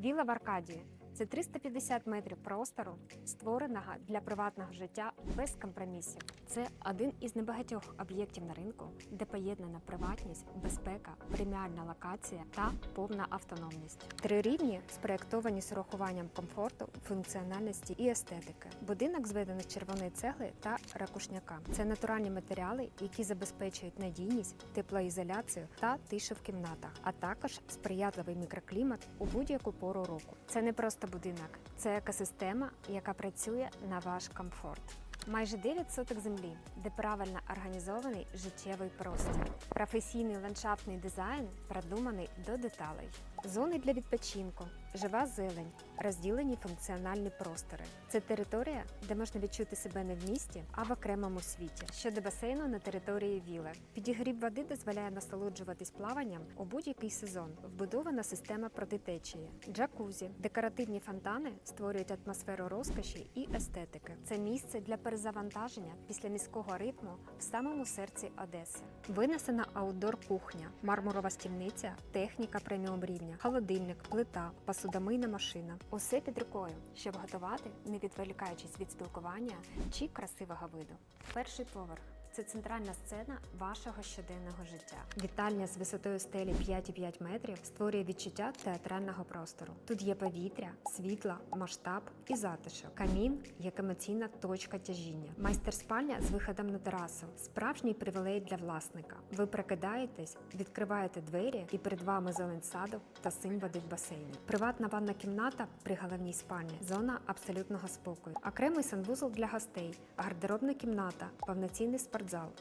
Віла в Аркадії це 350 метрів простору, створеного для приватного життя без компромісів. Це один із небагатьох об'єктів на ринку, де поєднана приватність, безпека, преміальна локація та повна автономність. Три рівні спроєктовані з урахуванням комфорту, функціональності і естетики. Будинок зведений з червоної цегли та ракушняка. Це натуральні матеріали, які забезпечують надійність, теплоізоляцію та тишу в кімнатах, а також сприятливий мікроклімат у будь-яку пору року. Це не просто будинок, це екосистема, яка працює на ваш комфорт. Майже 9 соток землі, де правильно організований життєвий простір. Професійний ландшафтний дизайн продуманий до деталей. Зони для відпочинку, жива зелень, розділені функціональні простори. Це територія, де можна відчути себе не в місті, а в окремому світі. Щодо басейну на території віли. Підігрів води дозволяє насолоджуватись плаванням у будь-який сезон. Вбудована система протитечії, джакузі, декоративні фонтани створюють атмосферу розкоші і естетики. Це місце для перезавантаження після міського ритму в самому серці Одеси. Винесена аутдор кухня, мармурова стільниця, техніка преміум рівня, холодильник, плита, посудомийна машина. Усе під рукою, щоб готувати, не відволікаючись від спілкування чи красивого виду. Перший поверх. Це центральна сцена вашого щоденного життя. Вітальня з висотою стелі 5,5 метрів створює відчуття театрального простору. Тут є повітря, світла, масштаб і затишок. Камін як емоційна точка тяжіння. Майстер-спальня з виходом на терасу. Справжній привілей для власника. Ви прокидаєтесь, відкриваєте двері, і перед вами зелень саду та сим води в басейні. Приватна ванна кімната при головній спальні. Зона абсолютного спокою. Окремий санвузол для гостей, гардеробна кімната, повноцінний спортзал.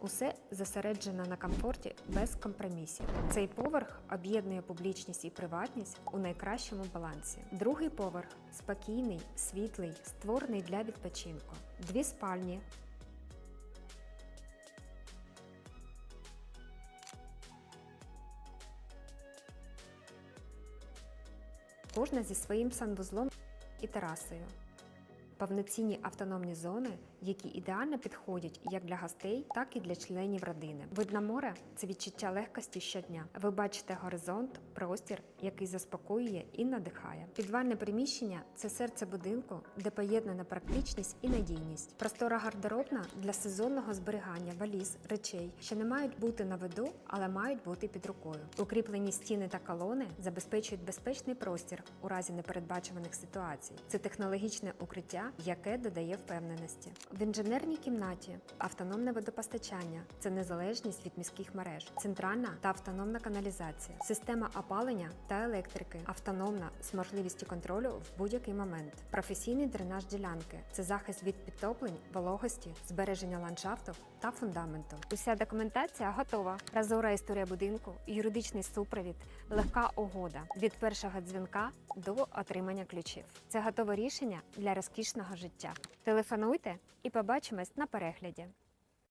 Усе зосереджено на комфорті без компромісів. Цей поверх об'єднує публічність і приватність у найкращому балансі. Другий поверх спокійний, світлий, створений для відпочинку. Дві спальні. Кожна зі своїм санвузлом і терасою. Повноцінні автономні зони, які ідеально підходять як для гостей, так і для членів родини. Вид на море це відчуття легкості щодня. Ви бачите горизонт, простір, який заспокоює і надихає. Підвальне приміщення це серце будинку, де поєднана практичність і надійність. Простора гардеробна для сезонного зберігання валіз, речей, що не мають бути на виду, але мають бути під рукою. Укріплені стіни та колони забезпечують безпечний простір у разі непередбачуваних ситуацій. Це технологічне укриття яке додає впевненості. В інженерній кімнаті автономне водопостачання це незалежність від міських мереж, центральна та автономна каналізація, система опалення та електрики, автономна з можливістю контролю в будь-який момент, професійний дренаж ділянки це захист від підтоплень, вологості, збереження ландшафту та фундаменту. Уся документація готова. Прозора історія будинку, юридичний супровід, легка угода від першого дзвінка до отримання ключів. Це готове рішення для розкішного життя. Телефонуйте і побачимось на перегляді.